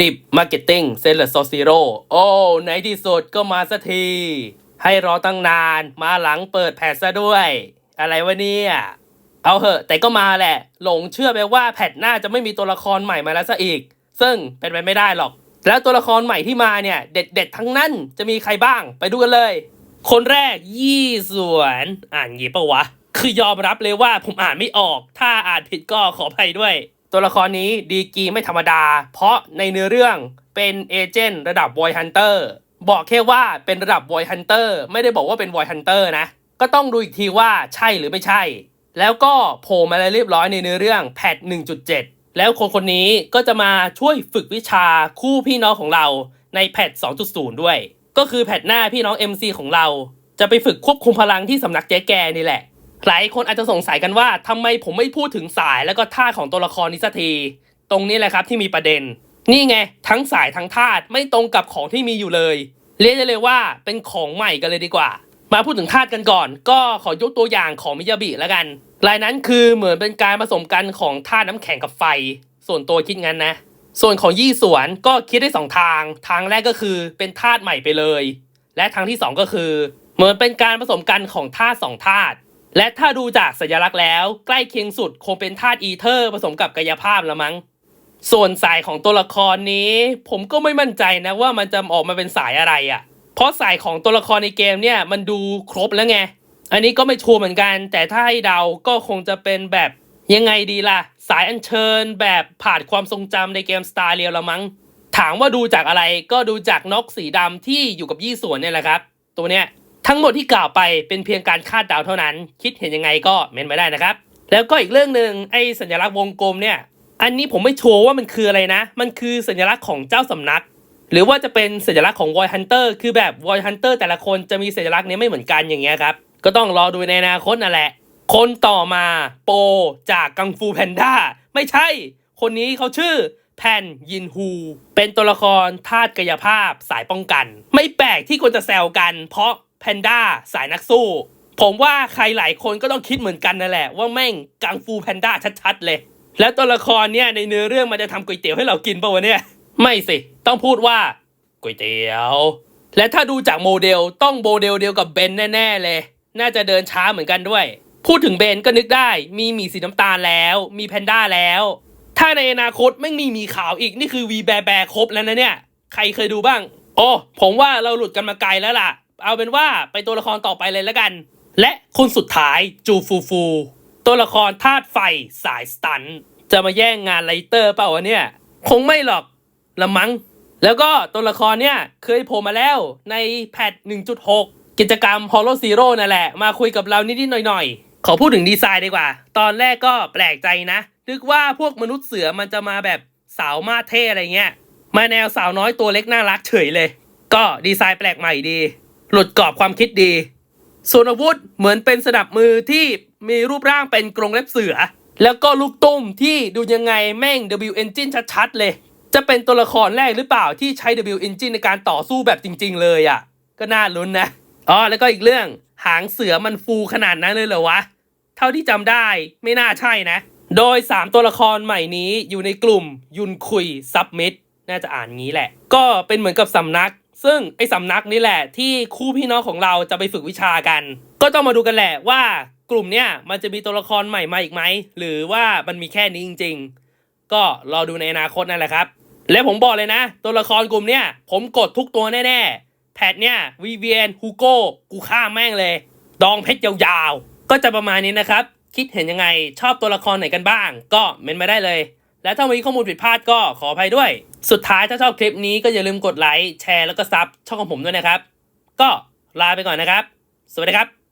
ดิบมาร์เก็ตติ้งเซลล์โซซีโร่โอ้ในที่สุดก็มาสักที ให้รอตั้งนานมาหลังเปิดแพทซะด้วย อะไรวะเนี่ยเอาเหอะ แต่ก็มาแหละ หลงเชื่อไปว่าแพทหน้าจะไม่มีตัวละครใหม่มาแล้วซะอีก ซึ่งเป็นไปไม่ได้หรอก แล้วตัวละครใหม่ที่มาเนี่ย เด็ดๆทั้งนั้นจะมีใครบ้างไปดูกันเลย คนแรกยี่สวนอ่านงี้ปะวะ คือยอมรับเลยว่าผมอ่านไม่ออก ถ้าอ่านผิดก็ขออภัยด้วย ตัวละครนี้ดีกีไม่ธรรมดา เพราะในเนื้อเรื่องเป็นเอเจนต์ระดับ Void Hunter บอกแค่ว่าเป็นระดับ Void Hunter ไม่ได้บอกว่าเป็น Void Hunter นะ ก็ต้องดูอีกทีว่าใช่หรือไม่ใช่ แล้วก็โผล่มาแล้วเรียบร้อยในเนื้อเรื่องแพท1.7 แล้วคนคนนี้ก็จะมาช่วยฝึกวิชาคู่พี่น้องของเราในแพท2.0 ด้วย ก็คือแพทหน้าพี่น้อง MC ของเรา จะไปฝึกควบคุมพลังที่สำนักเจ๊แกนี่แหละ หลายคนอาจจะสงสัยกันว่าทำไมผมไม่พูดถึงสายแล้วก็ท่าของตัวละครนี้สักที ตรงนี้แหละครับที่มีประเด็น นี่ไง ทั้งสายทั้งธาไม่ตรงกับของที่มีอยู่เลย เรียกได้เลยว่าเป็นของใหม่กันเลยดีกว่า มาพูดถึงธาตุกันก่อน ก็ขอยกตัวอย่างของมิยาบิแล้วกันรายนั้นคือเหมือนเป็นการผสมกันของธาตุน้ำแข็งกับไฟ ส่วนตัวคิดงั้นนะ ส่วนของยี่สวนก็คิดได้สองทาง ทางแรกก็คือเป็นธาตุใหม่ไปเลย และทางที่สองก็คือ เหมือนเป็นการผสมกันของธาตุสองธาตุ และถ้าดูจากสัญลักษณ์แล้ว ใกล้เคียงสุดคงเป็นธาตุอีเทอร์ผสมกับกายภาพละมั้ง ส่วนสายของตัวละครนี้ ผมก็ไม่มั่นใจนะว่ามันจะออกมาเป็นสายอะไรอะ่ะ เพราะสายของตัวละครในเกมเนี่ยมันดูครบแล้วไง อันนี้ก็ไม่ชัวร์เหมือนกัน แต่ถ้าให้เดาก็คงจะเป็นแบบยังไงดีล่ะ สายอัญเชิญแบบผ่านความทรงจำในเกม Star เรียลละมั้ง ถามว่าดูจากอะไรก็ดูจากนกสีดำที่อยู่กับยี่ส่วนเนี่ยแหละครับ ตัวเนี้ย ทั้งหมดที่กล่าวไปเป็นเพียงการคาดเดาเท่านั้น คิดเห็นยังไงก็เม้นไปได้นะครับ แล้วก็อีกเรื่องหนึ่งไอ้สัญลักษณ์วงกลมเนี่ย อันนี้ผมไม่ชัวร์ว่ามันคืออะไรนะ มันคือสัญลักษณ์ของเจ้าสำนัก หรือว่าจะเป็นสัญลักษณ์ของ Void Hunter คือแบบ Void Hunter แต่ละคนจะมีสัญลักษณ์นี้ไม่เหมือนกันอย่างเงี้ยครับ ก็ต้องรอดูในอนาคตนั่นแหละ คนต่อมาโปจากกังฟูแพนด้าไม่ใช่ คนนี้เขาชื่อแพนยินฮู เป็นตัวละครธาตุกายภาพสายป้องกัน ไม่แปลกที่คนจะแซวกัน เพราะ แพนด้าสายนักสู้ ผมว่าใครหลายคนก็ต้องคิดเหมือนกันนั่นแหละ ว่าแม่งกังฟูแพนด้าชัดๆเลย แล้วตัวละครเนี่ยในเนื้อเรื่องมันจะทำก๋วยเตี๋ยวให้เรากินปะวะเนี่ย ไม่สิ ต้องพูดว่าก๋วยเตี๋ยว และถ้าดูจากโมเดลต้องโมเดลเดียวกับเบนแน่ๆเลย น่าจะเดินช้าเหมือนกันด้วย พูดถึงเบนก็นึกได้มีหมีสีน้ำตาลแล้ว มีแพนด้าแล้ว ถ้าในอนาคตไม่มีหมีขาวอีกนี่คือวีแบแบครบแล้วนะเนี่ย ใครเคยดูบ้าง โอ้ผมว่าเราหลุดกันมาไกลแล้วล่ะ เอาเป็นว่าไปตัวละครต่อไปเลยแล้วกัน และคนสุดท้ายจูฟูฟู ตัวละครธาตุไฟสายสตัน จะมาแย่งงานไลเตอร์เปล่าวะเนี่ย คงไม่หรอกละมัง้งแล้วก็ตัวละครเนี่ยเคยโผล่มาแล้วในแพท 1.6 กิจกรรม Hollow Zero นั่นแหละ มาคุยกับเรานิดๆหน่อยๆ ขอพูดถึงดีไซน์ดีกว่า ตอนแรกก็แปลกใจนะ นึกว่าพวกมนุษย์เสือมันจะมาแบบสาวมาเท่อะไรเงี้ย มาแนวสาวน้อยตัวเล็กน่ารักเฉยเลย ก็ดีไซน์แปลกใหม่ดี หลุดกรอบความคิดดี ส่วนอาวุธเหมือนเป็นสนับมือที่มีรูปร่างเป็นกรงเล็บเสือ แล้วก็ลูกตุ้มที่ดูยังไงแม่ง W Engine ชัดๆเลย จะเป็นตัวละครแรกหรือเปล่าที่ใช้ W Engine ในการต่อสู้แบบจริง ๆ เลยอะ ก็น่าลุ้นนะอ๋อแล้วก็อีกเรื่องหางเสือมันฟูขนาดนั้นเลยเหรอวะ เท่าที่จำได้ไม่น่าใช่นะ โดย 3 ตัวละครใหม่นี้อยู่ในกลุ่มยุนคุยซับมิดน่าจะอ่านงี้แหละ ก็เป็นเหมือนกับสำนัก ซึ่งไอ้สำนักนี้แหละ ที่คู่พี่น้องของเราจะไปฝึกวิชากัน ก็ต้องมาดูกันแหละว่ากลุ่มเนี้ยมันจะมีตัวละครใหม่มาอีกไหม หรือว่ามันมีแค่นี้จริง ๆ ก็รอดูในอนาคตนั่นแหละครับ และผมบอกเลยนะ ตัวละครกลุ่มเนี้ยผมกดทุกตัวแน่ๆแพทเนี่ยวีเวียนฮูโก้กูฆ่าแม่งเลย ดองเพชรยาวๆ ก็จะประมาณนี้นะครับ คิดเห็นยังไงชอบตัวละครไหนกันบ้าง ก็เมนมาได้เลย และถ้ามีข้อมูลผิดพลาดก็ขออภัยด้วย สุดท้ายถ้าชอบคลิปนี้ก็อย่าลืมกดไลค์แชร์แล้วก็ซับช่องของผมด้วยนะครับ ก็ลาไปก่อนนะครับ สวัสดีครับ